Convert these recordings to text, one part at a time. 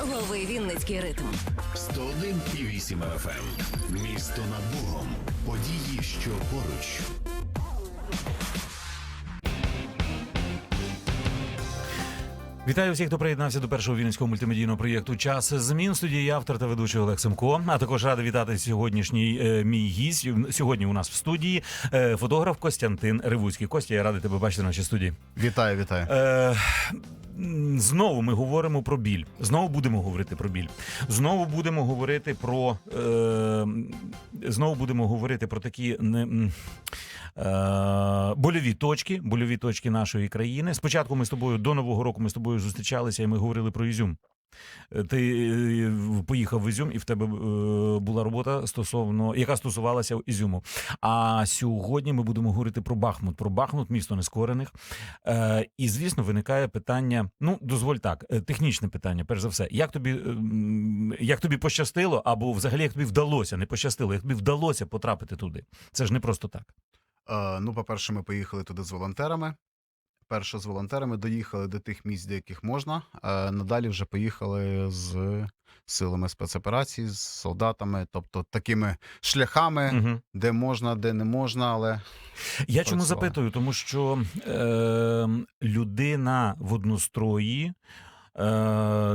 Лови Вінницький ритм. 101,8 FM. Ем. Місто над Богом. Події, що поруч. Вітаю всіх, хто приєднався до першого вінницького мультимедійного проєкту Час змін. Студії автор та ведучий Олег Семко. А також радий вітати сьогоднішній е, мій гість. Сьогодні у нас в студії е, фотограф Костянтин Ривуцький. Костя, я радий тебе бачити в нашій студії. Вітаю, вітаю. Е, знову ми говоримо про біль. Знову будемо говорити про біль. Знову будемо говорити про е, знову будемо говорити про такі не. Е, больові точки, больові точки нашої країни. Спочатку ми з тобою до нового року ми з тобою зустрічалися, і ми говорили про Ізюм. Е, Ти е, поїхав в Ізюм, і в тебе е, була робота стосовно, яка стосувалася Ізюму. А сьогодні ми будемо говорити про Бахмут, про Бахмут, місто нескорених. І звісно, виникає питання. Ну, дозволь так, технічне питання, перш за все. Як тобі, як тобі пощастило, або взагалі як тобі вдалося, не пощастило, як тобі вдалося потрапити туди? Це ж не просто так. Ну, по-перше, ми поїхали туди з волонтерами. Перше з волонтерами доїхали до тих місць, до яких можна. А надалі вже поїхали з силами спецоперацій, з солдатами, тобто такими шляхами, Угу. де можна, де не можна, але Я чому запитую? Тому що е, людина в однострої е,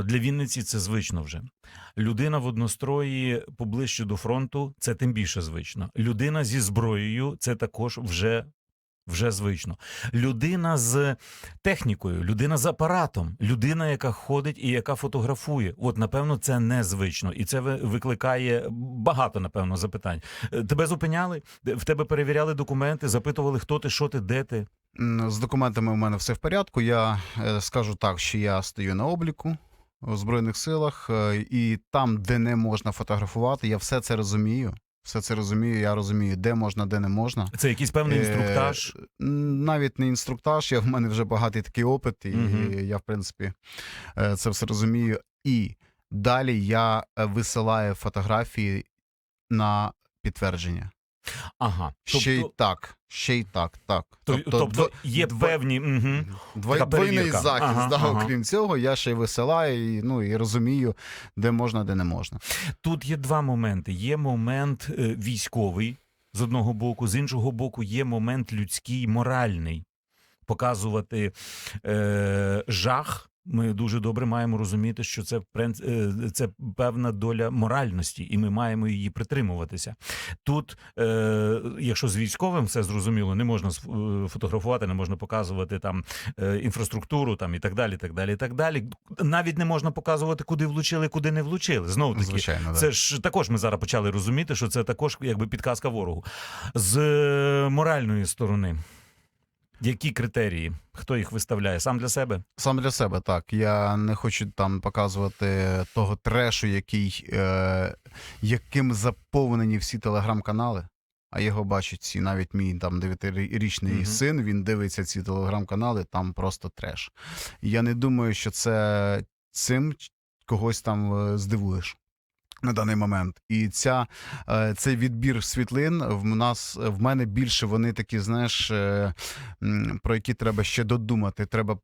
для Вінниці це звично вже. Людина в однострої поближче до фронту це тим більше звично. Людина зі зброєю це також вже. Вже звично. Людина з технікою, людина з апаратом, людина, яка ходить і яка фотографує. От, напевно, це незвично. І це викликає багато, напевно, запитань. Е, Тебе зупиняли? В тебе перевіряли документи, запитували, хто ти, що ти, де ти. з документами у мене все в порядку. Я е, скажу так, що я стою на обліку у Збройних силах, е, і там, де не можна фотографувати, я все це розумію. Все це розумію. Я розумію, де можна, де не можна. Це якийсь певний Е, інструктаж. Е, Навіть не інструктаж, я в мене вже багатий такий опит, і Мгм. я, в принципі, е, це все розумію. І далі я е, висилаю фотографії на підтвердження. Ага. ще й так, ще й так, так. то- тобто, дво- є дво- певні. Угу. Двой, двойний захист. Ага, да, ага. Окрім цього, я ще й висилаю і, ну, і розумію, де можна, де не можна. Тут є два моменти. Є момент е, військовий з одного боку, з іншого боку, є момент людський, моральний. Показувати е, жах. Ми дуже добре маємо розуміти, що це е, це певна доля моральності, і ми маємо її притримуватися. Тут, е, якщо з військовим все зрозуміло, не можна е, фотографувати, не можна показувати там е, інфраструктуру, там і так далі. так далі, і так далі. Навіть не можна показувати, куди влучили, куди не влучили. Знову таки, Звичайно, да. це ж також ми зараз почали розуміти, що це також якби підказка ворогу. З моральної сторони, які критерії? Хто їх виставляє? Сам для себе? Сам для себе так. Я не хочу там показувати того трешу, який, е, яким заповнені всі телеграм-канали. А його бачать всі, навіть мій там дев'ятирічний Мгм. син, він дивиться ці телеграм-канали, там просто треш. Я не думаю, що це цим когось там е, здивуєш. На даний момент, і ця е, цей відбір світлин в нас в мене більше вони такі, знаєш, е, про які треба ще додумати. Треба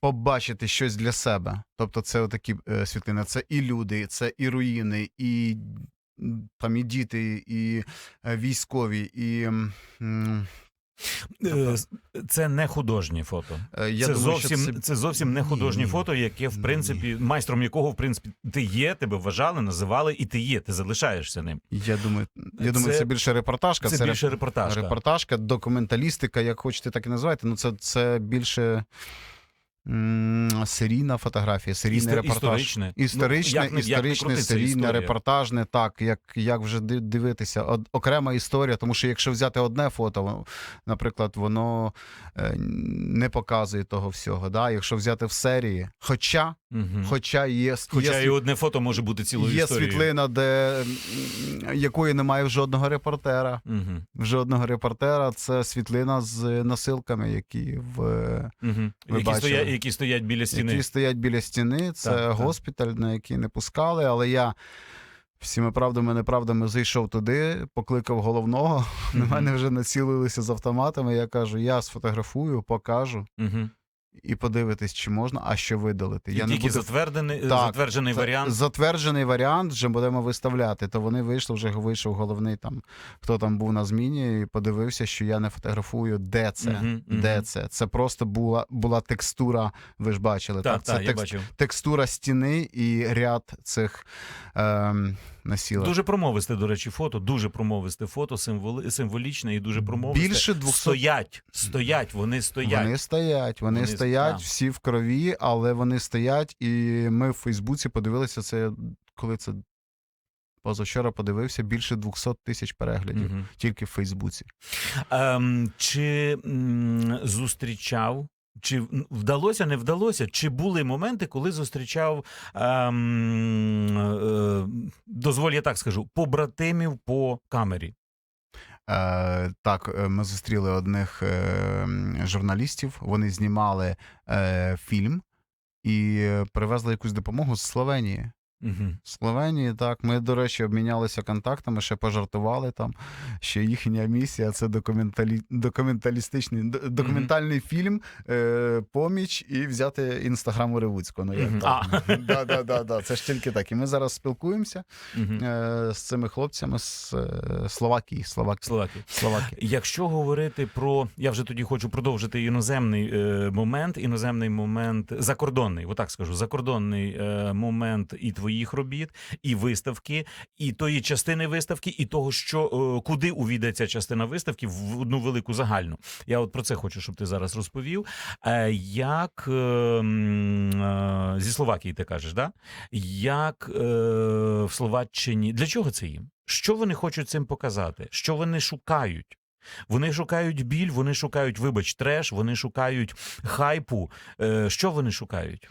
побачити щось для себе. Тобто, це отакі е, світлини. Це і люди, це і руїни, і там і діти, і військові, і Це не художнє фото. е, я це, думаю, зовсім, це... це зовсім не художнє Ні. фото, яке, в принципі, майстром якого, в принципі, ти є, тебе вважали, називали, і ти є, ти залишаєшся ним. я думаю, я думаю, Це- це більше репортажка. Це, це більше репортажка. репортажка, документалістика, як хочете, так і називайте. Ну, це, це більше серійна фотографія, серійний Істо- репортаж. історичне. Історичне, Ну, як не- як історичне, серійне, історія. репортажне, так, як, як вже дивитися. Од, окрема історія, тому що якщо взяти одне фото, наприклад, воно е, не показує того всього. Да? Якщо взяти в серії, хоча, Мгм. хоча є, Хоча є, і одне фото може бути цілою є історією. світлина, де, якої немає в жодного репортера. Угу. В жодного репортера це світлина з насилками, які в Угу. Ви Які, бачили. стоять, які стоять біля стіни. які стоять біля стіни. Це Так, так. госпіталь, на який не пускали. Але я всіми правдами, неправдами зайшов туди, покликав головного. На мене вже націлилися з автоматами. Я кажу: я сфотографую, покажу. Угу. І подивитись, чи можна, а що видалити. І Я не тільки буду затвердений, Так, затверджений Це варіант. Затверджений варіант вже будемо виставляти. То вони вийшли, вже вийшов головний там, хто там був на зміні, і подивився, що я не фотографую, де це. Мгм. Де це? Це просто була, була текстура, ви ж бачили, Так, так? Це так, я бачив. текстура стіни і ряд цих ем, насілок. Дуже промовисте, до речі, фото, дуже промовисте фото, символи, символічне і дуже промовисте. Більше 200 Стоять, стоять, вони стоять. Вони стоять, вони, Вони стоять, так. всі в крові, але вони стоять, і ми в Фейсбуці подивилися це, коли це позавчора подивився, більше 200 тисяч переглядів Мгм. тільки в Фейсбуці. Ем, чи м, зустрічав? Чи вдалося, не вдалося? Чи були моменти, коли зустрічав, ем, е, дозволь, я так скажу, побратимів по камері? Е, так, е, ми зустріли одних е, журналістів. Вони знімали фільм і привезли якусь допомогу з Словенії. Угу. Словенії, так. Ми, до речі, обмінялися контактами, ще пожартували там, що їхня місія це документалі... документалістичний документальний фільм, е, поміч і взяти інстаграм у. Ну, як Мгм. так? Да, да, да, да. Це ж тільки так. І ми зараз спілкуємося Угу. е, з цими хлопцями з е, Словакії. Словакії. Словакії. Словакії. Якщо говорити про я вже тоді хочу продовжити іноземний е, момент, іноземний момент, закордонний, отак скажу, закордонний е, момент і твоїх робіт, і виставки, і тої частини виставки, і того, що е, куди увійде ця частина виставки в одну велику загальну. Я от про це хочу, щоб ти зараз розповів. Е, як е, зі Словакії ти кажеш, да? Як в Словаччині для чого це їм? Що вони хочуть цим показати? Що вони шукають? Вони шукають біль, вони шукають, вибач, треш, вони шукають хайпу. Що вони шукають?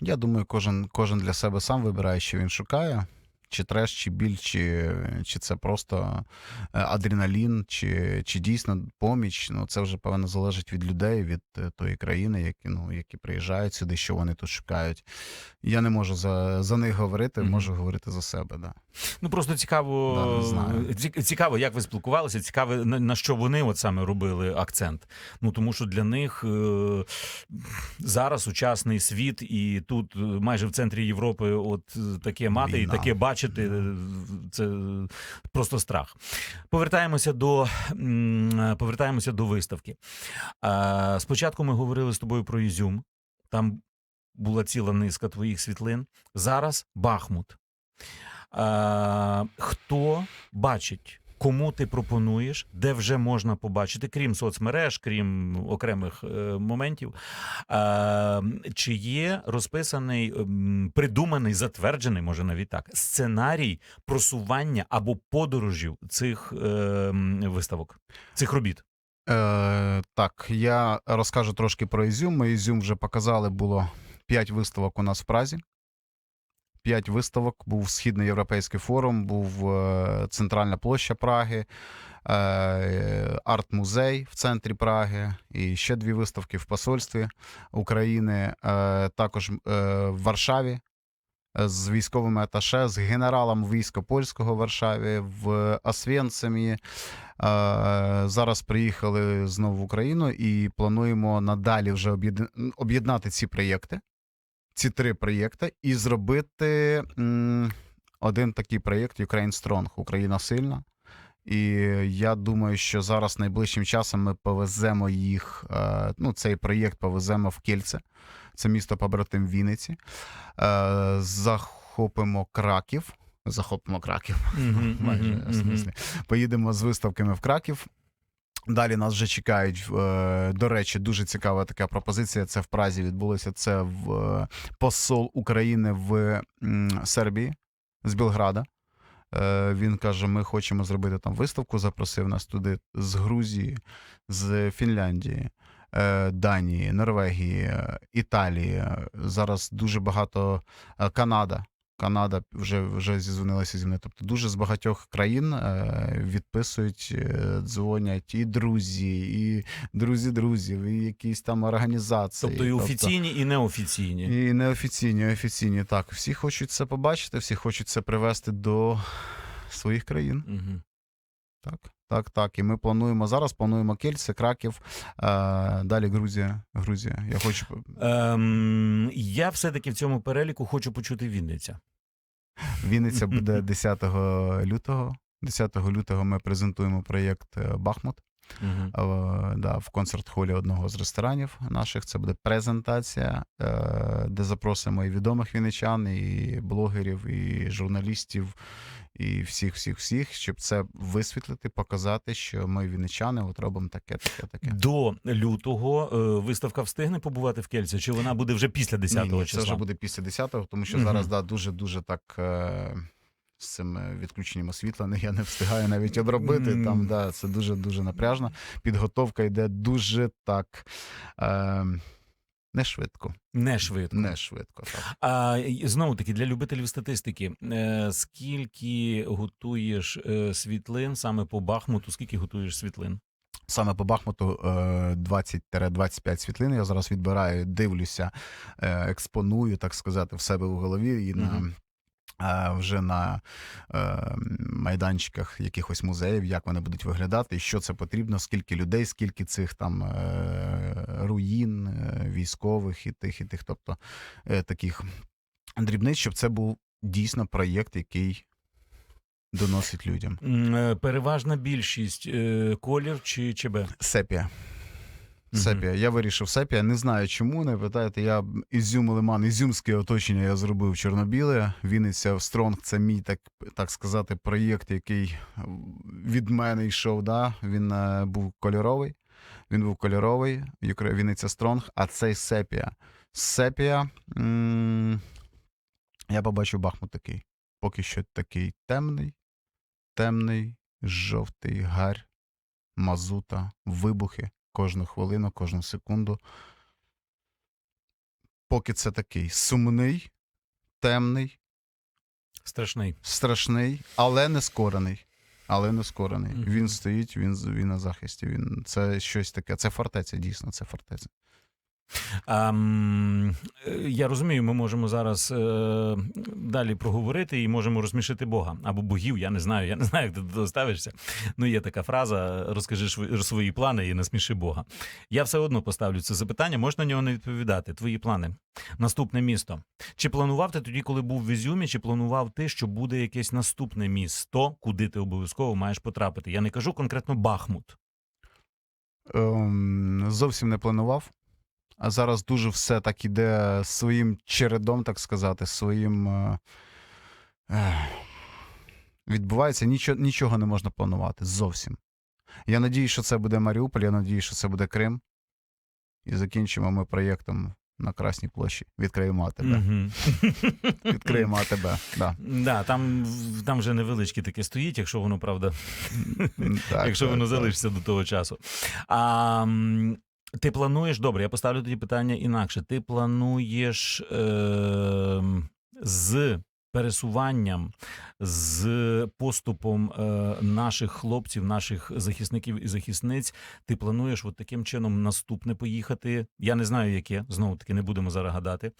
Я думаю, кожен, кожен для себе сам вибирає, що він шукає. Чи треш, чи біль, чи, чи це просто е, адреналін, чи, чи дійсно поміч. Ну, це вже певно залежить від людей, від е, тої країни, які, ну, які приїжджають сюди, що вони тут шукають. Я не можу за, за них говорити, Мгм. можу говорити за себе. Да. Ну просто цікаво, Да, не знаю. цікаво, як ви спілкувалися, цікаво, на, на що вони от саме робили акцент. Ну тому що для них е, зараз сучасний світ, і тут е, майже в центрі Європи, от таке мати і Війна. таке бачити, е, це просто страх. Повертаємося до повертаємося до виставки. Е, Спочатку ми говорили з тобою про Ізюм. Там була ціла низка твоїх світлин. Зараз Бахмут. Е, хто бачить, кому ти пропонуєш, де вже можна побачити, крім соцмереж, крім окремих е, моментів, е, чи є розписаний, ем, придуманий, затверджений, може навіть так, сценарій просування або подорожів цих е, виставок, цих робіт? Е, так, я розкажу трошки про Ізюм. Ми Ізюм вже показали, було 5 виставок у нас в Празі. П'ять виставок. Був Східний європейський форум, був е, Центральна площа Праги, е, арт-музей в центрі Праги, і ще дві виставки в посольстві України, е, також в Варшаві. З військовими аташе, з генералом війська польського в Варшаві, в Освенцимі. Зараз приїхали знову в Україну і плануємо надалі вже об'єднати ці проєкти, ці три проєкти, і зробити м, один такий проєкт Ukraine Strong, Україна сильна. І я думаю, що зараз найближчим часом ми повеземо їх. е, Ну, цей проєкт повеземо в Кільце, це місто побратим Вінниці. Е, Захопимо Краків. Захопимо Краків. Мгм, Майже мгм, в мгм. смислі. Поїдемо з виставками в Краків. Далі нас вже чекають. е, До речі, дуже цікава така пропозиція. Це в Празі відбулося. Це в е, посол України в Сербії з Білграда. Е, Він каже: ми хочемо зробити там виставку. Запросив нас туди з Грузії, з Фінляндії, Данії, Норвегії, Італії. Зараз дуже багато Канада. Канада вже вже зізвонилася зі мною. Тобто дуже з багатьох країн е, відписують, е, дзвонять і друзі, і друзі друзів, і якісь там організації. Тобто і офіційні, і неофіційні. і неофіційні, і офіційні. Так, всі хочуть це побачити, всі хочуть це привести до своїх країн. Мгм. Так, Так, так. І ми плануємо зараз. Плануємо Кельце, Краків, е, далі Грузія. Грузія. Я хочу Ем, я все-таки в цьому переліку хочу почути Вінниця. Вінниця буде 10 лютого. 10 лютого ми презентуємо проєкт е, Бахмут. Угу. Е, да, в концерт-холі одного з ресторанів наших. Це буде презентація, е, де запросимо і відомих вінничан, і блогерів, і журналістів, і всіх, всіх, всіх, щоб це висвітлити, показати, що ми вінничани от робимо таке, таке, таке. До лютого е, виставка встигне побувати в Кельці, чи вона буде вже після 10-го Ні, ні, числа? Це вже буде після 10-го, тому що Мгм. зараз да, дуже дуже так. Е- з цим відключенням освітлення я не встигаю навіть одробити. Мгм. Там да, це дуже дуже напряжно. Підготовка йде дуже так е- не швидко. Не швидко. Не швидко. Так. А знову таки для любителів статистики, е, скільки готуєш е, світлин саме по Бахмуту? Скільки готуєш світлин? Саме по Бахмуту е, 20-25 світлин. Я зараз відбираю, дивлюся, е, експоную, так сказати, в себе в голові і на. Вже на е, майданчиках якихось музеїв, як вони будуть виглядати, що це потрібно, скільки людей, скільки цих там е, руїн, е, військових і тих, і тих, тобто таких дрібниць, щоб це був дійсно проєкт, який доносить людям. Переважна більшість колір чи ЧБ? Сепія. Сепія. Я вирішив сепія. Не знаю чому. Не питайте. Я Ізюм Лиман, ізюмське оточення я зробив чорнобіле. Вінниця Стронг це мій так, так сказати, проєкт, який від мене йшов. Да? Він е, був кольоровий. Він був кольоровий, Вінниця Стронг, а цей сепія. Сепія. Я побачив Бахмут такий. Поки що такий темний, темний, жовтий гарь, мазута, вибухи кожну хвилину, кожну секунду. Поки це такий сумний, темний, Страшний. страшний, але не скорений. Але не скорений. Мгм. Він стоїть, він, він на захисті. Він, це щось таке. Це фортеця, дійсно, це фортеця. А, е, я розумію, ми можемо зараз е, далі проговорити і можемо розсмішити Бога або богів. Я не знаю. Я не знаю, як ти до того ставишся. Ну, є така фраза: розкажи свої плани і насміши Бога. Я все одно поставлю це запитання, можна на нього не відповідати. Твої плани. Наступне місто. Чи планував ти тоді, коли був в Ізюмі, чи планував ти, що буде якесь наступне місто, куди ти обов'язково маєш потрапити? Я не кажу конкретно Бахмут. Ем, зовсім не планував. А зараз дуже все так іде своїм чередом, так сказати, своїм. Е, відбувається, нічого, нічого не можна планувати. Зовсім. Я надію, що це буде Маріуполь, я надію, що це буде Крим. І закінчимо ми проєктом на Красній площі. Відкриємо АТБ. Відкриємо АТБ. Да. Да, там, там вже невеличке таке стоїть, якщо воно правда, якщо воно залишиться до того часу. А, ти плануєш, добре, я поставлю тоді питання інакше. Ти плануєш е, з пересуванням, з поступом е, наших хлопців, наших захисників і захисниць, ти плануєш от таким чином наступне поїхати. Я не знаю, яке, знову таки, не будемо зараз гадати.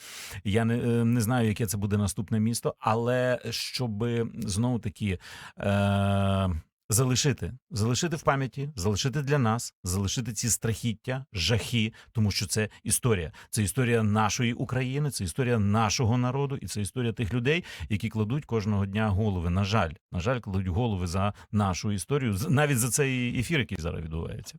Я не, е, не знаю, яке це буде наступне місто, але щоб знову таки. Е, Залишити, залишити в пам'яті, залишити для нас, залишити ці страхіття, жахи, тому що це історія. Це історія нашої України, це історія нашого народу, і це історія тих людей, які кладуть кожного дня голови. На жаль, на жаль, кладуть голови за нашу історію, навіть за цей ефір, який зараз відбувається.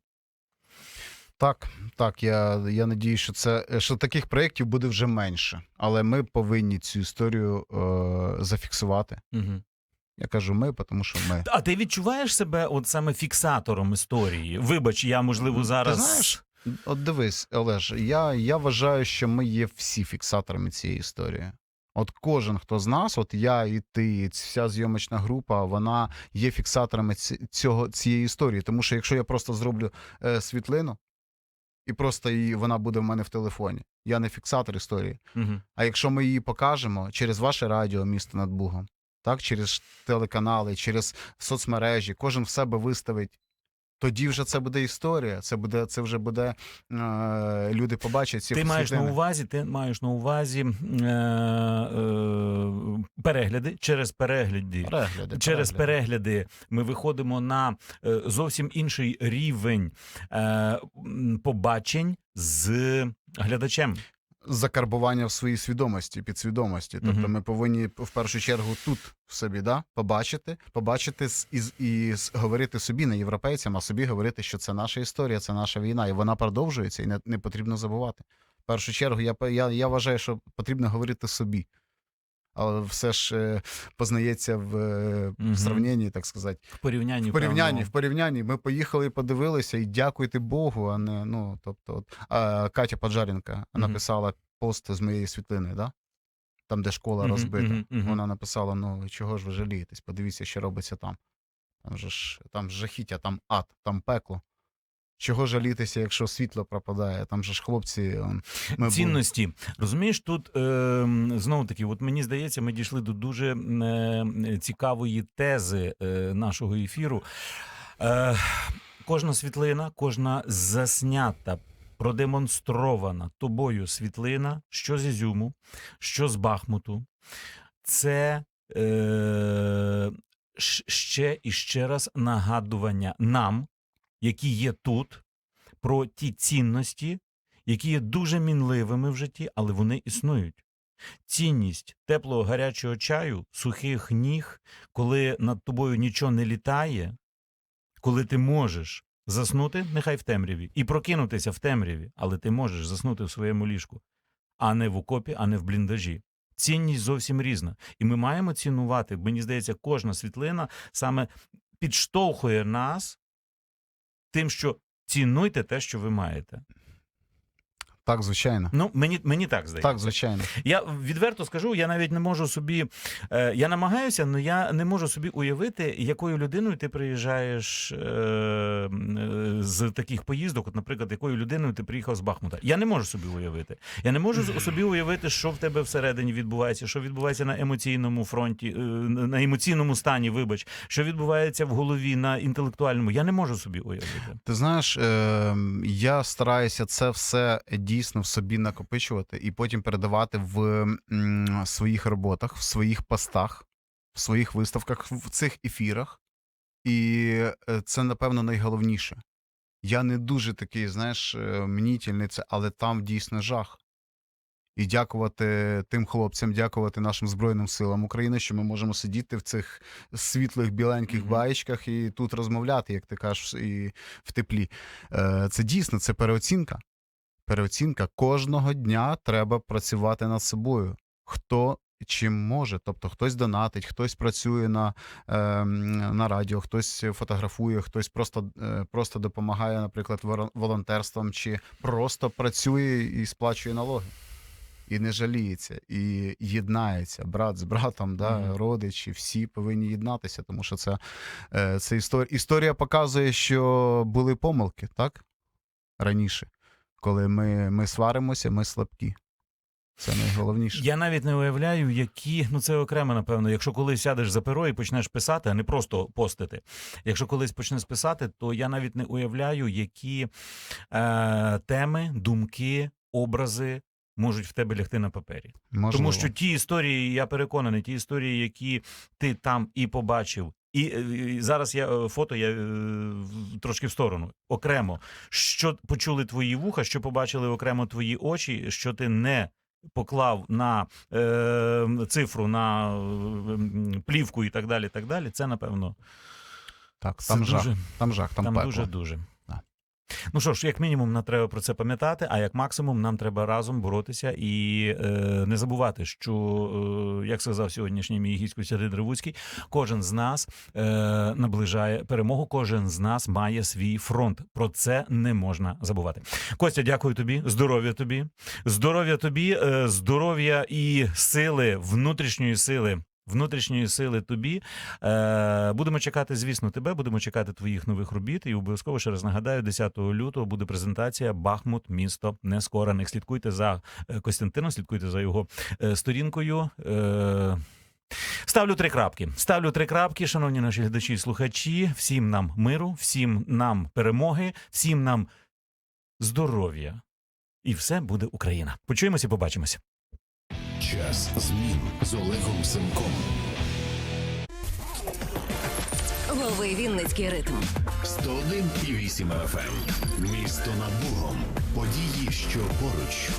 Так, так, я, я надію, що це що таких проєктів буде вже менше. Але ми повинні цю історію е, зафіксувати. Угу. Я кажу ми, тому що ми. А ти відчуваєш себе от саме фіксатором історії? Вибач, я можливо зараз. Ти знаєш, от дивись, Олеж, я, я вважаю, що ми є всі фіксаторами цієї історії. От кожен, хто з нас, от я і ти, і вся зйомочна група, вона є фіксаторами цього, цієї історії. Тому що якщо я просто зроблю е, світлину, і просто її, вона буде в мене в телефоні, я не фіксатор історії. Угу. А якщо ми її покажемо через ваше радіо місто над Бугом, так, через телеканали, через соцмережі, кожен в себе виставить тоді вже це буде історія. Це буде, це вже буде е, люди побачать ці Ти маєш на увазі, ти маєш на увазі е, е, перегляди через перегляди. перегляди. Через перегляди. перегляди ми виходимо на е, зовсім інший рівень е, побачень з глядачем. Закарбування в своїй свідомості, підсвідомості. Тобто Мгм. ми повинні в першу чергу тут в собі да, побачити, побачити і, і говорити собі, не європейцям, а собі говорити, що це наша історія, це наша війна, і вона продовжується, і не, не потрібно забувати. В першу чергу, я, я, я вважаю, що потрібно говорити собі. Але все ж е, познається в, в сравненні, так сказати. В порівнянні В порівнянні, в порівнянні. Ми поїхали і подивилися, і дякуйте Богу, а не ну, тобто, от, а, Катя Поджаренка написала пост з моєї світлини, да? там, де школа розбита. мгм, мгм. Вона написала: ну чого ж ви жалієтесь? Подивіться, що робиться там. Там же ж там жахіття, там ад, там пекло. Чого жалітися, якщо світло пропадає? Там же ж хлопці. он, Ми були- цінності. Розумієш, тут е, знову таки, от мені здається, ми дійшли до дуже е, цікавої тези е, нашого ефіру. Е, кожна світлина, кожна заснята. Продемонстрована тобою світлина, що з Ізюму, що з Бахмуту, це е, ще і ще раз нагадування нам, які є тут, про ті цінності, які є дуже мінливими в житті, але вони існують. Цінність теплого гарячого чаю, сухих ніг, коли над тобою нічого не літає, коли ти можеш заснути, нехай в темряві, і прокинутися в темряві, але ти можеш заснути в своєму ліжку, а не в окопі, а не в бліндажі. Цінність зовсім різна. І ми маємо цінувати. Мені здається, кожна світлина саме підштовхує нас тим, що цінуйте те, що ви маєте. Так, звичайно. Ну, мені, мені так здається. Так, звичайно. Я відверто скажу, я навіть не можу собі. Е, я намагаюся, але я не можу собі уявити, якою людиною ти приїжджаєш е, е, з таких поїздок. От, наприклад, якою людиною ти приїхав з Бахмута. Я не можу собі уявити. Я не можу собі уявити, що в тебе всередині відбувається, що відбувається на емоційному фронті, е, на емоційному стані, вибач, що відбувається в голові на інтелектуальному. Я не можу собі уявити. Ти знаєш, е, я стараюся це все дійсно в собі накопичувати і потім передавати в своїх роботах, в своїх постах, в своїх виставках, в цих ефірах. І е, це, напевно, найголовніше. Я не дуже такий, знаєш, е, мнітільний, це, але там дійсно жах. І дякувати тим хлопцям, дякувати нашим Збройним силам України, що ми можемо сидіти в цих світлих біленьких Мгм. баєчках і тут розмовляти, як ти кажеш, і в теплі. Е, Це дійсно це переоцінка. Переоцінка. Кожного дня треба працювати над собою. Хто чим може. Тобто хтось донатить, хтось працює на, е, на радіо, хтось фотографує, хтось просто, е, просто допомагає, наприклад, волонтерством, чи просто працює і сплачує налоги. І не жаліється, і єднається брат з братом, да, Мгм. родичі, всі повинні єднатися, тому що це, е, це історія. Історія показує, що були помилки, так? Раніше, коли ми, ми сваримося, ми слабкі. Це найголовніше. Я навіть не уявляю, які ну це окремо, напевно. Якщо колись сядеш за перо і почнеш писати, а не просто постити. Якщо колись почнеш писати, то я навіть не уявляю, які е, теми, думки, образи можуть в тебе лягти на папері. Можливо. Тому що ті історії, я переконаний, ті історії, які ти там і побачив. І, е, і зараз я е, фото я е, трошки в сторону окремо. Що почули твої вуха, що побачили окремо твої очі, що ти не поклав на е, цифру, на е, плівку і так далі. так далі. Це напевно так, це там жах, дуже, там жах, там, там пекло. дуже дуже. Ну що ж, як мінімум, нам треба про це пам'ятати, а як максимум, нам треба разом боротися і е, не забувати, що, е, як сказав сьогоднішній мій гість Костянтин Древуцький, кожен з нас е, наближає перемогу, кожен з нас має свій фронт. Про це не можна забувати. Костя, дякую тобі, здоров'я тобі, здоров'я тобі, е, здоров'я і сили, внутрішньої сили. Внутрішньої сили тобі Е, будемо чекати, звісно, тебе. Будемо чекати твоїх нових робіт. І обов'язково ще раз нагадаю, 10 лютого буде презентація Бахмут, місто нескорених. Слідкуйте за е, Костянтином, слідкуйте за його е, сторінкою. Е, Ставлю три крапки. Ставлю три крапки, шановні наші глядачі і слухачі. Всім нам миру, всім нам перемоги, всім нам здоров'я. І все буде Україна. Почуємося, побачимося. Час змін з Олегом Семком. Голови Вінницький ритм. 101,8 FM. Місто над Богом. Події, що поруч.